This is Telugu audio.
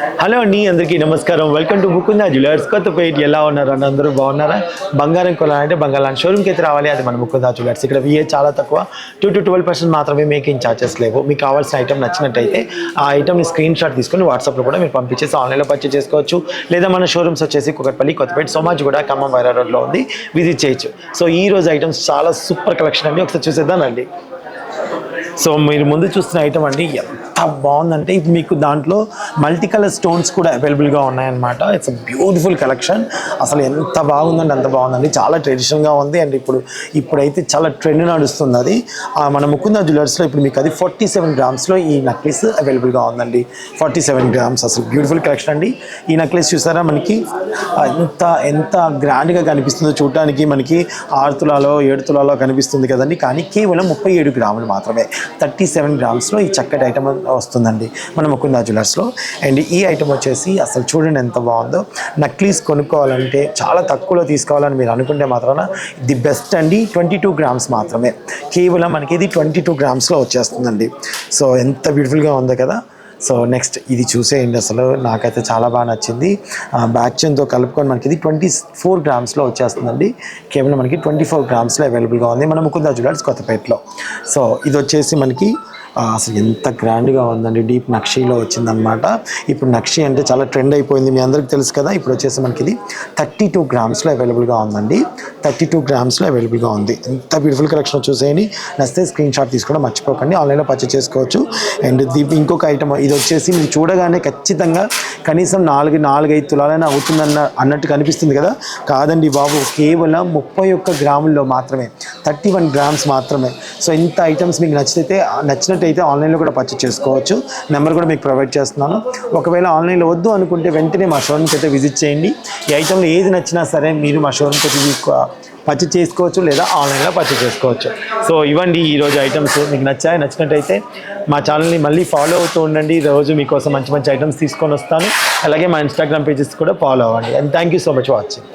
హలో అండి అందరికీ నమస్కారం. Welcome to Mukunda jewellers Kothapeta ఎలా ఉన్నారు అని అందరూ బాగున్నారా? బంగారం కొనాలంటే బంగారం షోరూమ్కి అయితే రావాలి అది మన ముకుందా జ్యువెలర్స్ ఇక్కడ విఏ చాలా తక్కువ. టూ టు ట్వెల్వ్ పర్సెంట్ మాత్రమే మేకింగ్ ఛార్జెస్ లేవు. మీకు కావాల్సిన ఐటమ్ నచ్చినట్టయితే ఆ ఐటమ్ని స్క్రీన్ షాట్ తీసుకొని వాట్సాప్లో కూడా మీరు పంపించేసి ఆన్లైన్లో పర్చేస్ చేసుకోవచ్చు. లేదా మన షోరూమ్స్ వచ్చేసి కుకట్పల్లి కొత్తపేట సోమాజ్ కూడా ఖమ్మం వైరా రోడ్లో ఉంది. విజిట్ చేయొచ్చు. సో ఈ రోజు ఐటమ్స్ చాలా సూపర్ కలెక్షన్ అండి. ఒకసారి చూసేద్దానండి సో మీరు ముందు చూస్తున్న ఐటమ్ అండి ఎంత బాగుందంటే ఇది మీకు దాంట్లో మల్టీ కలర్ స్టోన్స్ కూడా అవైలబుల్గా ఉన్నాయన్నమాట. ఇట్స్ బ్యూటిఫుల్ కలెక్షన్ అసలు ఎంత బాగుందండి అంత బాగుందండి. చాలా ట్రెడిషనల్గా ఉంది. అండ్ ఇప్పుడు ఇప్పుడైతే చాలా ట్రెండ్ నడుస్తుంది అది. మన ముకుంద జ్యువెలర్స్లో ఇప్పుడు మీకు అది ఫార్టీ సెవెన్ గ్రామ్స్లో ఈ నెక్లెస్ అవైలబుల్గా ఉందండి. Forty seven grams. అసలు బ్యూటిఫుల్ కలెక్షన్ అండి. ఈ నెక్లెస్ చూసారా మనకి? ఎంత ఎంత గ్రాండ్గా కనిపిస్తుందో చూడటానికి మనకి ఆరు తులాలో ఏడు తులాలో కనిపిస్తుంది కదండి. కానీ కేవలం ముప్పై ఏడు గ్రాములు మాత్రమే. థర్టీ సెవెన్ గ్రామ్స్లో ఈ చక్కటి ఐటమ్ వస్తుందండి. మన ముకుందా జ్యువెలర్స్లో. అండ్ ఈ ఐటమ్ వచ్చేసి అసలు చూడండి ఎంత బాగుందో. నక్లీస్ కొనుక్కోవాలంటే చాలా తక్కువలో తీసుకోవాలని మీరు అనుకుంటే మాత్రాన ది బెస్ట్ అండి ట్వంటీ టూ గ్రామ్స్ మాత్రమే. కేవలం మనకి ఇది ట్వంటీ టూ గ్రామ్స్లో వచ్చేస్తుందండి. సో ఎంత బ్యూటిఫుల్గా ఉందో కదా. సో నెక్స్ట్ ఇది చూసేయండి అసలు. నాకైతే చాలా బాగా నచ్చింది. బ్యాక్ కలుపుకొని మనకి ఇది ట్వంటీ ఫోర్ గ్రామ్స్లో వచ్చేస్తుందండి. కేవలం మనకి ట్వంటీ ఫోర్ గ్రామ్స్లో అవైలబుల్గా ఉంది మన ముకుందా జ్యువెలర్స్ కొత్తపేటలో సో ఇది వచ్చేసి మనకి అసలు ఎంత గ్రాండ్గా ఉందండి. డీప్ నక్షీలో వచ్చిందనమాట ఇప్పుడు నక్షి అంటే చాలా ట్రెండ్ అయిపోయింది. మీ అందరికీ తెలుసు కదా. ఇప్పుడు వచ్చేసి మనకి ఇది థర్టీ టూ గ్రామ్స్లో అవైలబుల్గా ఉందండి. థర్టీ టూ గ్రామ్స్లో అవైలబుల్గా ఉంది. ఎంత బ్యూటిఫుల్ కలెక్షన్ చూసేయండి. నచ్చితే స్క్రీన్ షాట్ తీసుకోవడం మర్చిపోకండి. ఆన్లైన్లో పర్చేస్ చేసుకోవచ్చు. అండ్ దీప్ ఇంకొక ఐటమ్ ఇది వచ్చేసి మీరు చూడగానే ఖచ్చితంగా కనీసం నాలుగు నాలుగైదు తులాలైనా అవుతుందన్న అన్నట్టు కనిపిస్తుంది కదా. కాదండి బాబు కేవలం ముప్పై ఒక్క గ్రాముల్లో మాత్రమే థర్టీ వన్ గ్రామ్స్ మాత్రమే. సో ఇంత ఐటమ్స్ మీకు నచ్చితే అయితే ఆన్లైన్లో కూడా పర్చేస్ చేసుకోవచ్చు. నెంబర్ కూడా మీకు ప్రొవైడ్ చేస్తున్నాను. ఒకవేళ ఆన్లైన్లో వద్దు అనుకుంటే వెంటనే మా షోరూమ్కి అయితే విజిట్ చేయండి. ఈ ఐటెంలో ఏది నచ్చినా సరే మీరు మా షోరూమ్కి వచ్చి మీకు పర్చేస్ చేసుకోవచ్చు లేదా ఆన్లైన్లో పర్చేస్ చేసుకోవచ్చు. సో ఇవ్వండి ఈరోజు ఐటమ్స్ మీకు నచ్చాయి నచ్చినట్టయితే మా ఛానల్ని మళ్ళీ ఫాలో అవుతూ ఉండండి. రోజు మీకోసం మంచి మంచి ఐటమ్స్ తీసుకొని వస్తాను. అలాగే మా ఇన్స్టాగ్రామ్ పేజెస్ కూడా ఫాలో అవ్వండి. And thank you so much watching